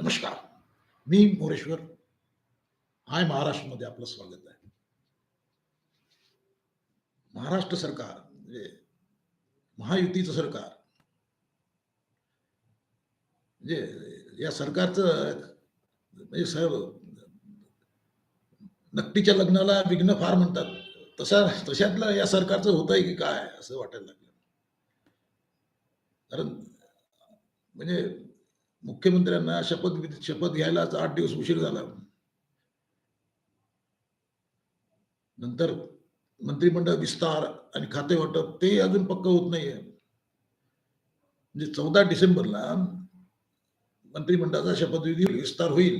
नमस्कार. मी मोरेश्वर. हाय महाराष्ट्रमध्ये आपलं स्वागत आहे. महाराष्ट्र सरकार म्हणजे महायुतीचं सरकार म्हणजे या सरकारचं म्हणजे सर्व नक्कीच्या लग्नाला विघ्न फार म्हणतात. तशा तशातलं या सरकारचं होत आहे की काय असं वाटायला लागलं. कारण म्हणजे मुख्यमंत्र्यांना शपथ शपथ घ्यायलाच आठ दिवस उशीर झाला. नंतर मंत्रिमंडळ विस्तार आणि खाते वाटप ते अजून पक्क होत नाहीये. म्हणजे चौदा डिसेंबरला मंत्रिमंडळाचा शपथविधी विस्तार होईल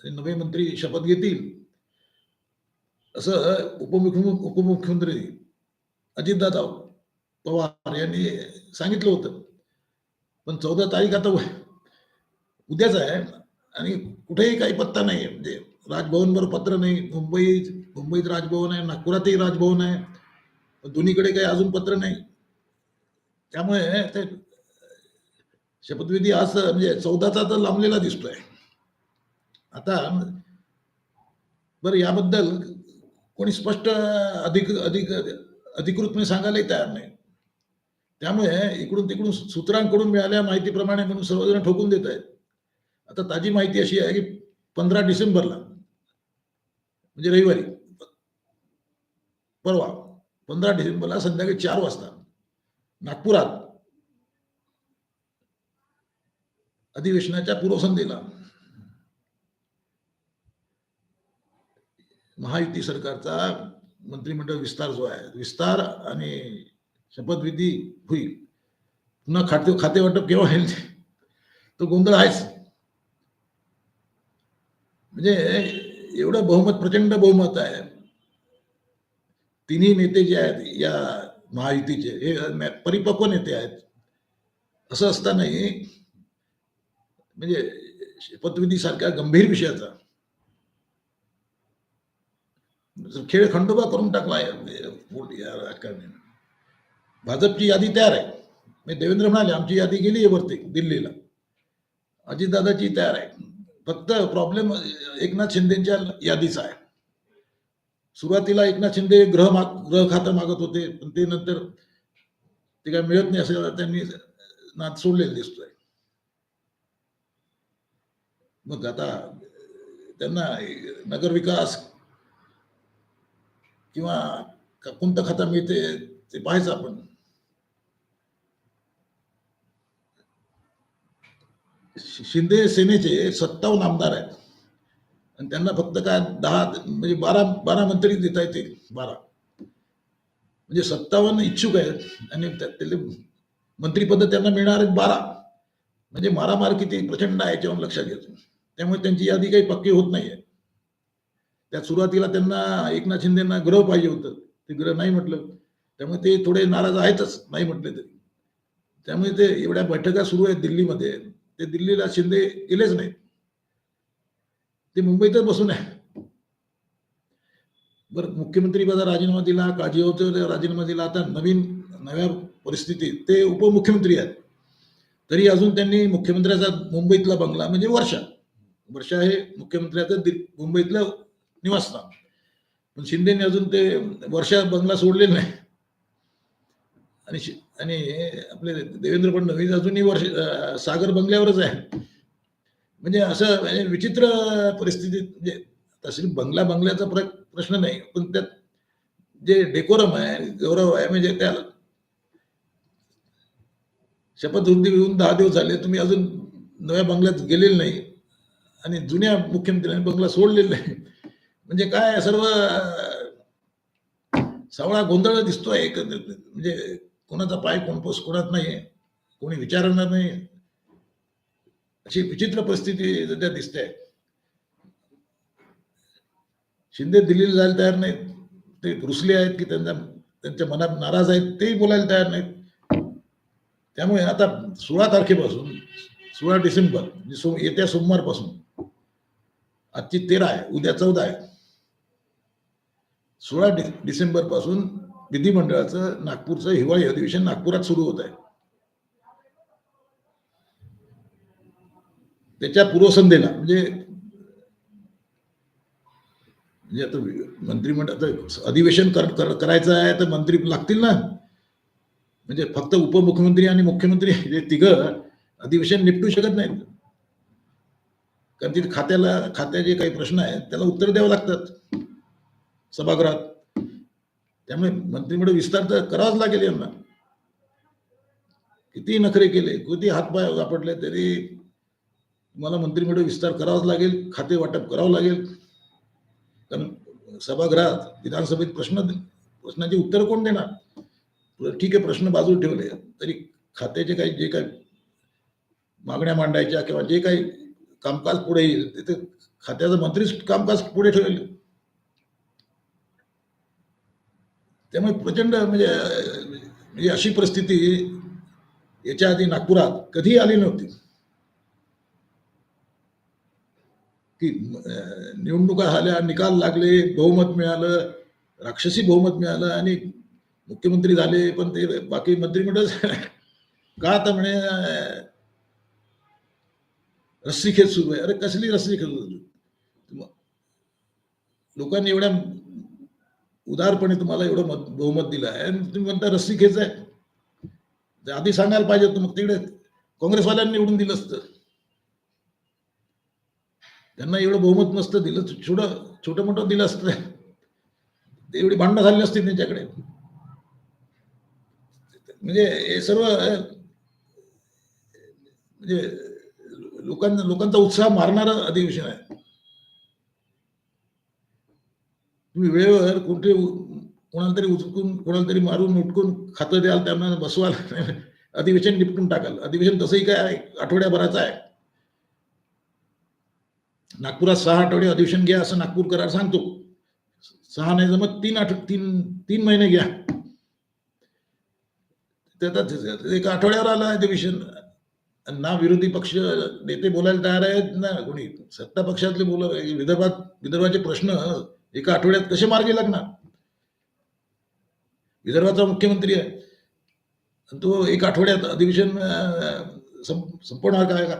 आणि नवे मंत्री शपथ घेतील. असं उपमुख उपमुख्यमंत्री अजितदादा पवार यांनी सांगितलं होतं. पण चौदा तारीख आता उद्याच आहे. आणि कुठेही काही पत्ता नाही आहे. म्हणजे राजभवनवर पत्र नाही. मुंबईत मुंबईत राजभवन आहे नागपुरातही राजभवन आहे. दोन्हीकडे काही अजून पत्र नाही. त्यामुळे ते शपथविधी आज म्हणजे चौदाचा तर लांबलेला दिसतोय. आता बरं याबद्दल कोणी स्पष्ट अधिक अधिक अधिकृतपणे सांगायलाही तयार नाही. त्यामुळे इकडून तिकडून सूत्रांकडून मिळाल्या माहितीप्रमाणे म्हणून सर्वजण ठोकून देत आहेत. आता ताजी माहिती अशी आहे की पंधरा डिसेंबरला म्हणजे रविवारी परवा पंधरा डिसेंबरला संध्याकाळी चार वाजता नागपुरात अधिवेशनाच्या पूर्वसंध्येला महायुती सरकारचा मंत्रिमंडळ विस्तार जो आहे विस्तार आणि शपथविधी होईल. पुन्हा खाते खाते वाटप केव्हा होईल तो गोंधळ आहेच. म्हणजे एवढं बहुमत प्रचंड बहुमत आहे. तिन्ही नेते जे आहेत या महायुतीचे हे परिपक्व नेते आहेत. असं असतानाही म्हणजे शपथविधी सारख्या गंभीर विषयाचा. खेळ खंडोबा करून टाकला या राजकारणी. भाजपची यादी तयार आहे. मी देवेंद्र म्हणाले आमची यादी गेली आहे वरती दिल्लीला. अजितदादाची तयार आहे. फक्त प्रॉब्लेम एकनाथ शिंदेच्या यादीचा आहे. सुरुवातीला एकनाथ शिंदे ग्रह माग ग्रह खातं मागत होते पण ते नंतर ते काय मिळत नाही असं त्यांनी नाद सोडलेलं दिसतोय. मग आता त्यांना नगरविकास किंवा कोणतं खातं मिळते ते पाहायचं आपण. शिंदे सेनेचे सत्तावन्न आमदार आहेत. आणि त्यांना फक्त काय दहा म्हणजे बारा बारा मंत्री देता येते बारा. म्हणजे सत्तावन्न इच्छुक आहेत आणि त्यातले मंत्रीपद त्यांना मिळणार आहेत बारा. म्हणजे मारामार किती प्रचंड आहे याच्यावर लक्षात घेतो त्यामुळे त्यांची यादी काही पक्की होत नाही आहे त्या सुरुवातीला त्यांना एकनाथ शिंदेना ग्रह पाहिजे होतं. ते ग्रह नाही म्हटलं. त्यामुळे ते थोडे नाराज आहेतच नाही म्हटले तरी. त्यामुळे ते एवढ्या बैठका सुरू आहेत दिल्लीमध्ये. ते दिल्लीला शिंदे गेलेच नाहीत. ते मुंबईतच बसून आहे बरं मुख्यमंत्री पदा राजीनामा दिला काळजी होते राजीनामा दिला आता नवीन नव्या परिस्थितीत ते उपमुख्यमंत्री आहेत. तरी अजून त्यांनी मुख्यमंत्र्याचा मुंबईतला बंगला म्हणजे वर्षा. वर्षा हे मुख्यमंत्र्याचं मुंबईतलं निवासस्थान. पण शिंदेने अजून ते वर्षा बंगला सोडलेला नाही. आणि आणि आपले देवेंद्र फडणवीस अजूनही वर्ष सागर बंगल्यावरच आहे. म्हणजे असं म्हणजे विचित्र परिस्थितीत म्हणजे तशी बंगला बंगल्याचा प्रश्न नाही पण त्यात जे डेकोरम आहे गौरव आहे म्हणजे त्या शपथविधी घेऊन दहा दिवस झाले तुम्ही अजून नव्या बंगल्यात गेलेले नाही. आणि जुन्या मुख्यमंत्र्यांनी बंगला सोडलेला नाही. म्हणजे काय सर्व सगळा गोंधळ दिसतोय म्हणजे कोणाचा पाय कोणपोस कोणात नाही कोणी विचारणार नाही अशी विचित्र परिस्थिती सध्या दिसते शिंदे दिल्लीला जायला तयार नाहीत. ते रुसले आहेत की त्यांना त्यांच्या मनात नाराज आहेत तेही बोलायला तयार नाहीत. त्यामुळे आता सोळा तारखेपासून सोळा डिसेंबर म्हणजे सो येत्या सोमवारपासून आजची तेरा आहे उद्या चौदा आहे. सोळा डि डिसेंबरपासून विधिमंडळाचं नागपूरचं हिवाळी अधिवेशन नागपुरात सुरू होत आहे. त्याच्या पूर्वसंध्येला म्हणजे म्हणजे आता मंत्रिमंडळ अधिवेशन कर, कर, करायचं आहे तर मंत्री लागतील ना? म्हणजे फक्त उपमुख्यमंत्री आणि मुख्यमंत्री हे तिघं अधिवेशन निपटू शकत नाहीत. कारण तिथे खात्याला खात्याचे काही प्रश्न आहेत त्याला उत्तर द्यावं लागतात. सभागृहात. त्यामुळे मंत्रिमंडळ विस्तार तर करावाच लागेल यांना. किती नखरे केले किती हातपाय वापरले तरी तुम्हाला मंत्रिमंडळ विस्तार करावाच लागेल खाते वाटप करावं लागेल. कारण सभागृहात विधानसभेत प्रश्न प्रश्नाची उत्तर कोण देणार? ठीक आहे प्रश्न बाजूला ठेवले. तरी खात्याचे काही जे काही मागण्या मांडायच्या किंवा जे काही कामकाज पुढे येईल तिथे खात्याचं मंत्रीच कामकाज पुढे ठेवेल त्यामुळे प्रचंड म्हणजे म्हणजे अशी परिस्थिती याच्या आधी नागपुरात कधी आली नव्हती. की निवडणुका झाल्या निकाल लागले बहुमत मिळालं राक्षसी बहुमत मिळालं आणि मुख्यमंत्री झाले पण ते बाकी मंत्रिमंडळ का आता म्हणे रस्सी खेळ सुरू आहे. अरे कसली रस्सीखेच सुरू लोकांनी एवढ्या उदारपणे तुम्हाला एवढं मत बहुमत दिलं आहे. आणि तुम्ही म्हणता रस्सीखेच आहे. ते आधी सांगायला पाहिजे होतं मग तिकडे काँग्रेसवाल्यांनी निवडून दिलं असतं. त्यांना एवढं बहुमत नसतं दिलं. छोटं छोटं मोठं दिलं असतं. ते एवढी भांडणं झाली असती त्यांच्याकडे. म्हणजे हे सर्व म्हणजे लोकांना लोकांचा उत्साह मारणारं अधिवेशन आहे. तुम्ही वेळेवर कुठे कोणाला तरी उचकून कोणाला तरी मारून उठकून खातं द्याल त्यांना बसवाल. अधिवेशन निपटून टाकाल. अधिवेशन तसंही काय आहे, आठवड्याभराचं आहे. नागपुरात सहा आठवडे अधिवेशन घ्या असं नागपूर करार सांगतो. सहा नाही जमत तीन आठ तीन तीन महिने घ्या. ते एक आठवड्यावर आलं अधिवेशन. ना विरोधी पक्ष नेते बोलायला तयार आहेत ना कोणी सत्ता पक्षातले बोल विदर्भात विदर्भाचे प्रश्न एका आठवड्यात कसे मार्गी लागणार? विदर्भाचा मुख्यमंत्री आहे. आणि तो एक आठवड्यात अधिवेशन अं, संपवणार काय? का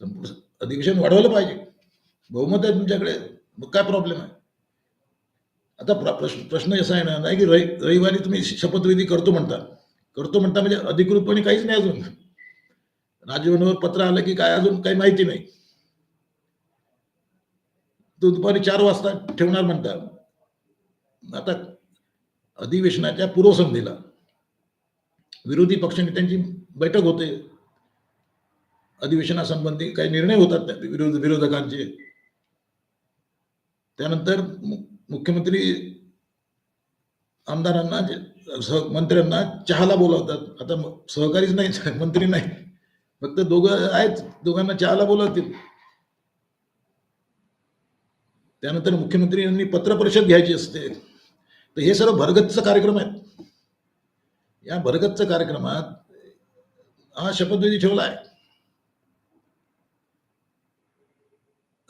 संप- अधिवेशन वाढवलं पाहिजे. बहुमत आहे तुमच्याकडे. मग काय प्रॉब्लेम आहे? आता प्र- प्रश्न प्रश्न असा आहे ना नाही की रवि रविवारी तुम्ही शपथविधी करतो म्हणता. करतो म्हणता म्हणजे अधिकृतपणे काहीच नाही अजून. राजभवनावर पत्र आलं की काय अजून काही माहिती नाही. तो दुपारी चार वाजता ठेवणार म्हणतात. आता अधिवेशनाच्या पूर्वसंध्येला विरोधी पक्षनेत्यांची बैठक होते. अधिवेशनासंबंधी काही निर्णय होतात त्या विरोध विरोधकांचे. त्यानंतर मुख्यमंत्री आमदारांना सह मंत्र्यांना चहाला बोलावतात. आता सहकारीच नाही मंत्री नाही फक्त दोघं आहेत दोघांना चहाला बोलावतील. त्यानंतर मुख्यमंत्री यांनी पत्रपरिषद घ्यायची असते. तर हे सर्व भरगतचं कार्यक्रम आहेत. या भरगतच्या कार्यक्रमात हा शपथविधी ठेवला आहे.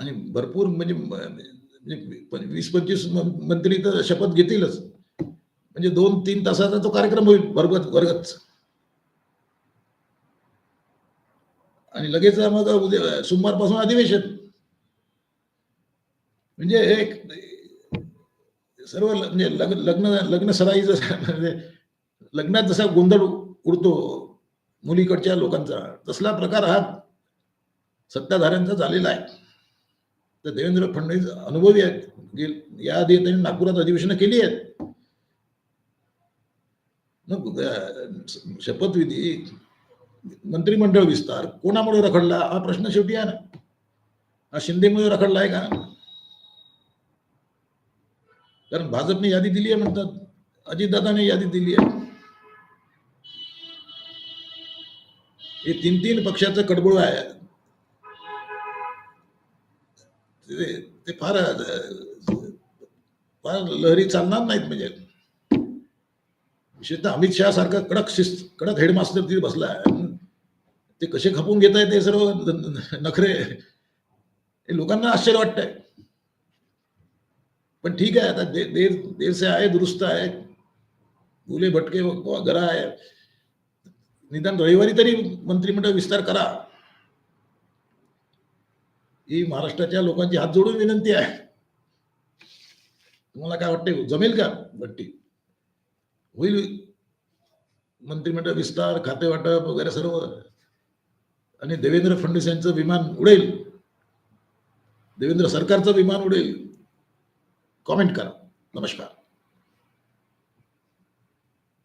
आणि भरपूर म्हणजे, म्हणजे, म्हणजे वीस पंचवीस मंत्री तर शपथ घेतीलच. म्हणजे दोन तीन तासाचा तो कार्यक्रम होईल भरगत भरगत आणि लगेच मग उद्या सोमवारपासून अधिवेशन. म्हणजे एक सर्व म्हणजे लग्न लग्न लग्न सराई जसं म्हणजे लग्नात जसा गोंधळ उडतो मुलीकडच्या लोकांचा तसला प्रकार हा सत्ताधाऱ्यांचा झालेला आहे. तर देवेंद्र फडणवीस अनुभवी आहेत. म्हणजे याआधी त्यांनी नागपुरात अधिवेशनं केली आहेत. मग शपथविधी मंत्रिमंडळ विस्तार कोणामुळे रखडला? हा प्रश्न शेवटी आहे ना. हा शिंदेमुळे रखडला आहे का? कारण भाजपने यादी दिली आहे म्हणतात. अजितदादाने यादी दिली आहे. हे तीन तीन पक्षाचं कडबुळ आहे. ते ते फार फार लहरी चालणार नाहीत म्हणजे. विशेषतः अमित शहा सारखा कडक शिस्त कडक हेडमास्टर तिथे बसला आहे. ते कसे खपून घेत आहे ते सर्व नखरे. हे लोकांना आश्चर्य वाटतंय. पण ठीक आहे आता दे, देर देर से आहे दुरुस्त आहे मुले भटके घरा आहे निदान रविवारी तरी मंत्रिमंडळ विस्तार करा. ही महाराष्ट्राच्या लोकांची हात जोडून विनंती आहे. तुम्हाला काय वाटते जमेल का भट्टी? होईल मंत्रिमंडळ विस्तार खाते वाटप वगैरे सर्व. आणि देवेंद्र फडणवीस यांचं विमान उडेल. देवेंद्र सरकारचं विमान उडेल. कॉमेंट करा. नमस्कार.